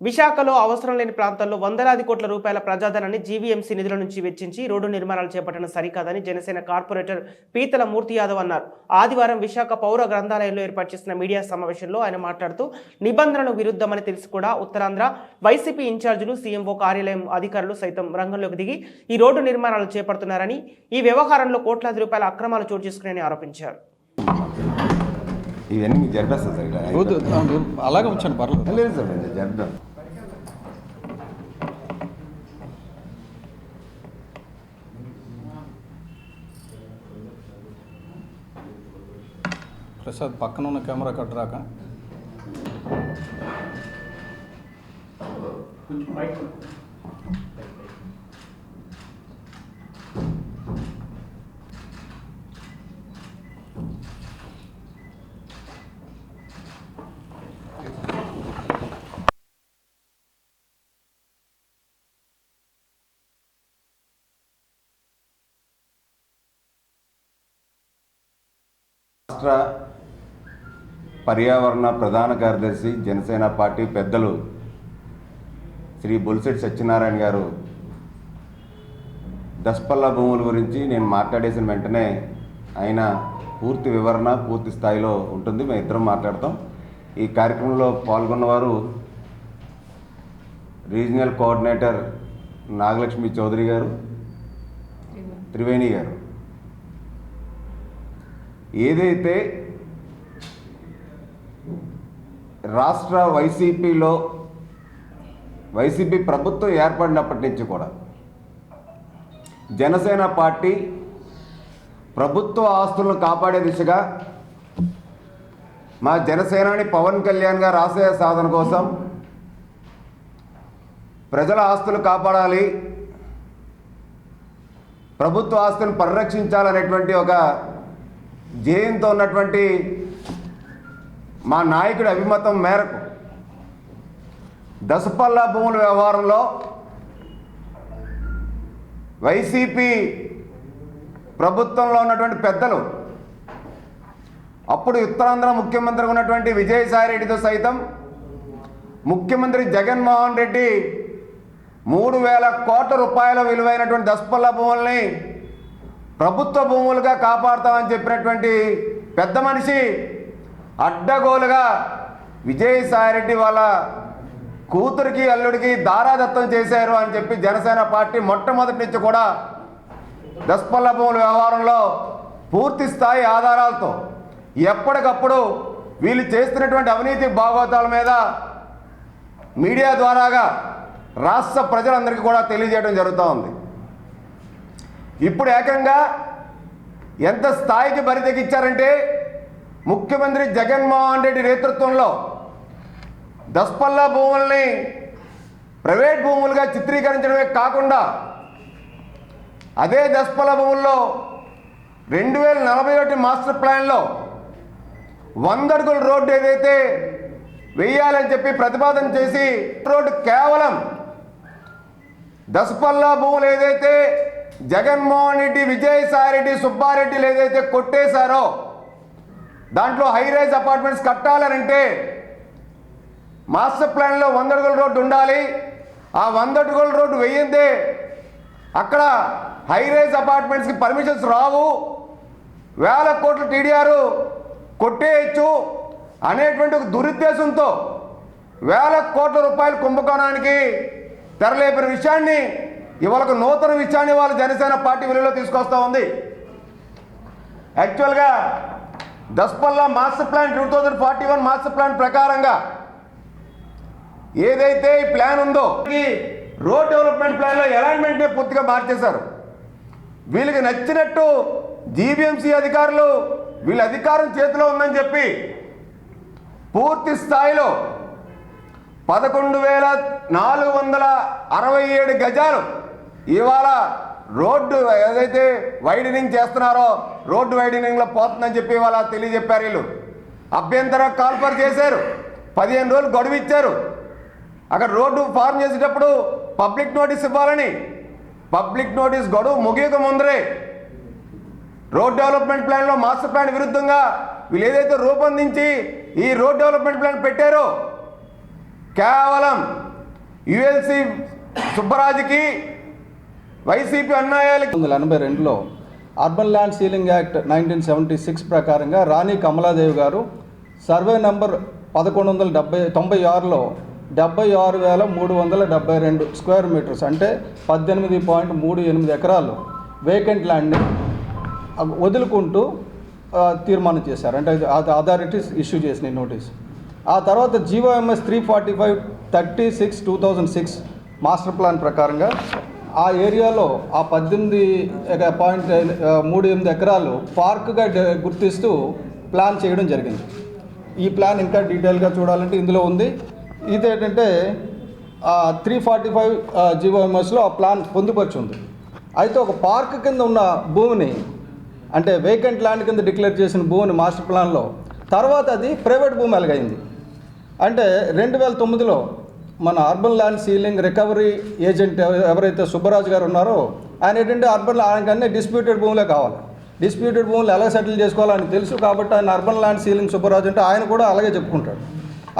విశాఖలో అవసరం లేని ప్రాంతాల్లో వందలాది కోట్ల రూపాయల ప్రజాధనాన్ని జీవీఎంసీ నిధుల నుంచి వెచ్చించి రోడ్డు నిర్మాణాలు చేపట్టడం సరికాదని జనసేన కార్పొరేటర్ పీతల మూర్తి యాదవ్ అన్నారు. ఆదివారం విశాఖ పౌర గ్రంథాలయంలో ఏర్పాటు చేసిన మీడియా సమావేశంలో ఆయన మాట్లాడుతూ నిబంధనలు విరుద్ధమని తెలిసి కూడా ఉత్తరాంధ్ర వైసీపీ ఇన్ఛార్జీలు సీఎంఓ కార్యాలయం అధికారులు సైతం రంగంలోకి దిగి ఈ రోడ్డు నిర్మాణాలు చేపడుతున్నారని ఈ వ్యవహారంలో కోట్లాది రూపాయల అక్రమాలు చోటు చేసుకున్నాయని ఆరోపించారు. ఇవన్నీ మీకు సార్ అలాగే ఉంచండి పర్లేదు. లేదు సార్ నేను ప్రసాద్ పక్కన ఉన్న కెమెరా కట్టరాక రాష్ట్ర పర్యావరణ ప్రధాన కార్యదర్శి జనసేన పార్టీ పెద్దలు శ్రీ బొలిశెట్టి సత్యనారాయణ గారు. దస్పల్ల భూముల గురించి నేను మాట్లాడేసిన వెంటనే ఆయన పూర్తి వివరణ పూర్తి స్థాయిలో ఉంటుంది. మేము ఇద్దరం మాట్లాడతాం. ఈ కార్యక్రమంలో పాల్గొన్నవారు రీజనల్ కోఆర్డినేటర్ నాగలక్ష్మి చౌదరి గారు త్రివేణి. గారు. ఏదైతే రాష్ట్ర వైసీపీలో వైసీపీ ప్రభుత్వం ఏర్పడినప్పటి నుంచి కూడా జనసేన పార్టీ ప్రభుత్వ ఆస్తులను కాపాడే దిశగా మా జనసేనాని పవన్ కళ్యాణ్ గారు ఆశయ సాధన కోసం ప్రజల ఆస్తులు కాపాడాలి ప్రభుత్వ ఆస్తులను పరిరక్షించాలనేటువంటి ఒక జయంతో ఉన్నటువంటి మా నాయకుడి అభిమతం మేరకు దసపల్లా భూముల వ్యవహారంలో వైసీపీ ప్రభుత్వంలో ఉన్నటువంటి పెద్దలు అప్పుడు ఉత్తరాంధ్ర ముఖ్యమంత్రి ఉన్నటువంటి విజయసాయి రెడ్డితో సైతం ముఖ్యమంత్రి జగన్మోహన్ రెడ్డి మూడు వేల కోట్ల రూపాయల విలువైనటువంటి దసపల్ల భూముల్ని ప్రభుత్వ భూములుగా కాపాడుతామని చెప్పినటువంటి పెద్ద మనిషి అడ్డగోలుగా విజయసాయిరెడ్డి వాళ్ళ కూతురికి అల్లుడికి దారాదత్తం చేశారు అని చెప్పి జనసేన పార్టీ మొట్టమొదటి నుంచి కూడా దస్పల్ల భూముల వ్యవహారంలో పూర్తి స్థాయి ఆధారాలతో ఎప్పటికప్పుడు వీళ్ళు చేస్తున్నటువంటి అవినీతి భాగవతాల మీద మీడియా ద్వారాగా రాష్ట్ర ప్రజలందరికీ కూడా తెలియజేయడం జరుగుతూ ఉంది. ఇప్పుడు ఏకంగా ఎంత స్థాయికి బరితెగించారంటే ముఖ్యమంత్రి జగన్మోహన్ రెడ్డి నేతృత్వంలో దస్పల్లా భూముల్ని ప్రైవేట్ భూములుగా చిత్రీకరించడమే కాకుండా అదే దస్పల్ల భూముల్లో రెండు వేల నలభై ఒకటి మాస్టర్ ప్లాన్లో వంద అడుగుల రోడ్డు ఏదైతే వెయ్యాలని చెప్పి ప్రతిపాదన చేసి రోడ్డు కేవలం దసపల్లా భూములు ఏదైతే జగన్మోహన్ రెడ్డి విజయసాయి రెడ్డి సుబ్బారెడ్డిలు ఏదైతే కొట్టేశారో దాంట్లో హై రైజ్ అపార్ట్మెంట్స్ కట్టాలనంటే మాస్టర్ ప్లాన్లో వంద అడుగుల రోడ్డు ఉండాలి. ఆ వంద అడుగుల రోడ్డు వేయందే. అక్కడ హై రైజ్ అపార్ట్మెంట్స్కి పర్మిషన్స్ రావు. వేల కోట్ల టీడీఆర్ కొట్టేయచ్చు అనేటువంటి ఒక దురుద్దేశంతో వేల కోట్ల రూపాయల కుంభకోణానికి తెరలేపిన విషయాన్ని ఇవాళకు నూతన విషయాన్ని వాళ్ళు జనసేన పార్టీ విలువలో తీసుకొస్తూ ఉంది. యాక్చువల్గా Daspalla master plan two thousand forty one master plan ప్రకారంగా ఏదైతే ఈ ప్లాన్ ఉందో ఈ రోడ్ డెవలప్మెంట్ ప్లాన్లో అలైన్మెంట్నే పూర్తిగా మార్చేశారు. వీళ్ళకి నచ్చినట్టు జీబీఎంసీ అధికారులు వీళ్ళ అధికారం చేతిలో ఉందని చెప్పి పూర్తి స్థాయిలో పదకొండు వేల నాలుగు వందల అరవై ఏడు గజాలు ఇవాళ రోడ్డు ఏదైతే వైడనింగ్ చేస్తున్నారో రోడ్డు వైడనింగ్లో పోతుందని చెప్పి వాళ్ళ తెలియజెప్పారు వీళ్ళు. అభ్యంతరం కాల్పర్ చేశారు. పదిహేను రోజులు గడువు ఇచ్చారు. అక్కడ రోడ్డు ఫార్మ్ చేసేటప్పుడు పబ్లిక్ నోటీస్ ఇవ్వాలని. పబ్లిక్ నోటీస్ గడువు ముగియక ముందరే. రోడ్ డెవలప్మెంట్ ప్లాన్లో మాస్టర్ ప్లాన్ విరుద్ధంగా వీళ్ళు ఏదైతే రూపొందించి ఈ రోడ్ డెవలప్మెంట్ ప్లాన్ పెట్టారో కేవలం యుఎల్సి సుబ్బరాజుకి వైసీపీ అన్యాయాలకి వందల ఎనభై రెండులో urban land ceiling act nineteen seventy six ప్రకారంగా రాణి కమలాదేవి గారు సర్వే నంబర్ పదకొండు వందల డెబ్బై తొంభై ఆరులో డెబ్బై ఆరు వేల మూడు వందల డెబ్బై రెండు స్క్వేర్ మీటర్స్ అంటే పద్దెనిమిది పాయింట్ మూడు ఎనిమిది ఎకరాలు వేకెంట్ ల్యాండ్ని వదులుకుంటూ తీర్మానం చేశారు. అంటే అథారిటీస్ ఇష్యూ చేసినాయి నోటీస్. ఆ తర్వాత GOMS three forty five thirty six two thousand six master plan ప్రకారంగా ఆ ఏరియాలో ఆ పద్దెనిమిది పాయింట్ మూడు ఎనిమిది ఎకరాలు పార్క్గా గుర్తిస్తూ ప్లాన్ చేయడం జరిగింది. ఈ ప్లాన్ ఇంకా డీటెయిల్గా చూడాలంటే ఇందులో ఉంది. ఇదేంటంటే త్రీ ఫార్టీ ఫైవ్ జీవోఎంఎస్లో ఆ ప్లాన్ పొందుపరుచుంది. అయితే ఒక పార్క్ కింద ఉన్న భూమిని అంటే వేకెంట్ ల్యాండ్ కింద డిక్లేర్ చేసిన భూమిని మాస్టర్ ప్లాన్లో తర్వాత అది ప్రైవేట్ భూమి ఎలాగైంది? అంటే రెండు వేల తొమ్మిదిలో మన urban land ceiling recovery agent ఎవరైతే సుబ్బరాజు గారు ఉన్నారో ఆయన ఏంటంటే అర్బన్ ఆయనకి అన్ని డిస్ప్యూటెడ్ భూములే కావాలి. డిస్ప్యూటెడ్ భూములు ఎలా సెటిల్ చేసుకోవాలని తెలుసు కాబట్టి ఆయన అర్బన్ ల్యాండ్ సీలింగ్ సుబ్బరాజు అంటే ఆయన కూడా అలాగే చెప్పుకుంటాడు.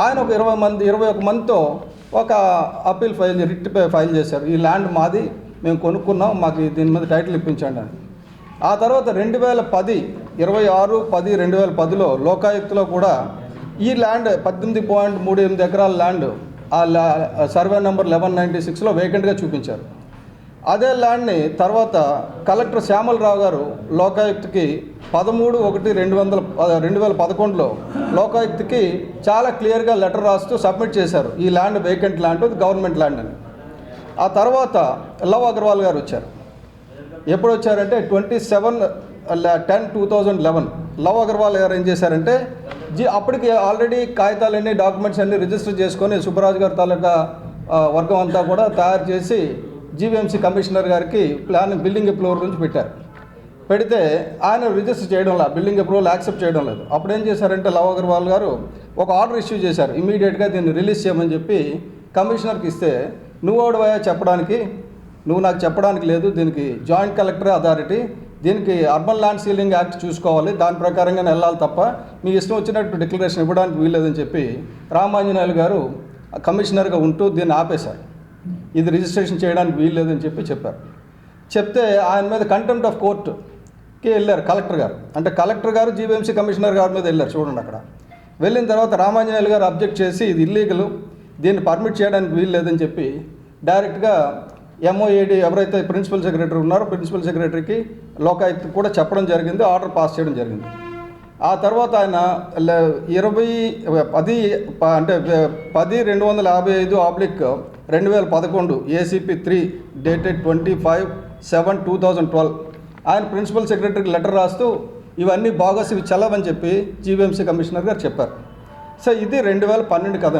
ఆయన ఒక ఇరవై మంది ఇరవై ఒక మందితో ఒక అప్పీల్ ఫైల్ రిట్ ఫైల్ చేశారు. ఈ ల్యాండ్ మాది మేము కొనుక్కున్నాం మాకు దీని మీద టైటిల్ ఇప్పించండి అని. ఆ తర్వాత రెండు వేల పది ఇరవై ఆరు పది రెండు వేల పదిలో లోకాయుక్తలో కూడా ఈ ల్యాండ్ పద్దెనిమిది పాయింట్ మూడు ఎనిమిది ఎకరాల ల్యాండ్ ఆ సర్వే నెంబర్ లెవెన్ నైంటీ సిక్స్లో వేకెంట్గా చూపించారు. అదే ల్యాండ్ని తర్వాత కలెక్టర్ శ్యామలరావు గారు లోకాయుక్తకి పదమూడు ఒకటి రెండు వందల రెండు వేల పదకొండులో లోకాయుక్తకి చాలా క్లియర్గా లెటర్ రాస్తూ సబ్మిట్ చేశారు. ఈ ల్యాండ్ వేకెంట్ ల్యాండ్ ఇది గవర్నమెంట్ ల్యాండ్ అని. ఆ తర్వాత లవ్ అగర్వాల్ గారు వచ్చారు. ఎప్పుడు వచ్చారంటే twenty seven ten two thousand eleven. Lav Agarwal గారు ఏం చేశారంటే జీ అప్పటికి ఆల్రెడీ కాగితాలన్నీ డాక్యుమెంట్స్ అన్నీ రిజిస్టర్ చేసుకొని సుబ్బరాజు గారి తాలూకా వర్గం అంతా కూడా తయారు చేసి జీవీఎంసీ కమిషనర్ గారికి ప్లాన్ బిల్డింగ్ అప్రూవల్ నుంచి పెట్టారు. పెడితే ఆయన రిజిస్టర్ చేయడం లేదు బిల్డింగ్ అప్రూవల్ యాక్సెప్ట్ చేయడం లేదు. అప్పుడు ఏం చేశారంటే లవ్ అగర్వాల్ గారు ఒక ఆర్డర్ ఇష్యూ చేశారు. ఇమీడియట్గా దీన్ని రిలీజ్ చేయమని చెప్పి కమిషనర్కి ఇస్తే నువ్వు ఓడివయా చెప్పడానికి? నువ్వు నాకు చెప్పడానికి లేదు దీనికి జాయింట్ కలెక్టర్ అథారిటీ దీనికి అర్బన్ ల్యాండ్ సీలింగ్ యాక్ట్ చూసుకోవాలి. దాని ప్రకారంగానే వెళ్ళాలి తప్ప మీ ఇష్టం వచ్చినట్టు డిక్లరేషన్ ఇవ్వడానికి వీల్లేదని చెప్పి రామాంజనేయులు గారు కమిషనర్గా ఉంటూ దీన్ని ఆపేశారు. ఇది రిజిస్ట్రేషన్ చేయడానికి వీల్లేదని చెప్పి చెప్పారు. చెప్తే ఆయన మీద కంటెంప్ట్ ఆఫ్ కోర్టుకి వెళ్ళారు కలెక్టర్ గారు. అంటే కలెక్టర్ గారు జీవీఎంసీ కమిషనర్ గారి మీద వెళ్ళారు చూడండి అక్కడ. వెళ్ళిన తర్వాత రామాంజనేయులు గారు అబ్జెక్ట్ చేసి ఇది ఇల్లీగల్ దీన్ని పర్మిట్ చేయడానికి వీలు లేదని చెప్పి డైరెక్ట్గా ఎంఓఏడి ఎవరైతే ప్రిన్సిపల్ సెక్రటరీ ఉన్నారో ప్రిన్సిపల్ సెక్రటరీకి లోకాయుక్త కూడా చెప్పడం జరిగింది ఆర్డర్ పాస్ చేయడం జరిగింది. ఆ తర్వాత ఆయన ఇరవై పది ప- అంటే పది రెండు వందల యాభై ఐదు ఆబ్లిక్ రెండు వేల పదకొండు ACP three dated twenty five seven two thousand twelve ఆయన ప్రిన్సిపల్ సెక్రటరీకి లెటర్ రాస్తూ ఇవన్నీ బాగోస్ ఇవి చల్లవని చెప్పి జీవీఎంసీ కమిషనర్ గారు చెప్పారు. సో ఇది రెండు వేల పన్నెండు కథ.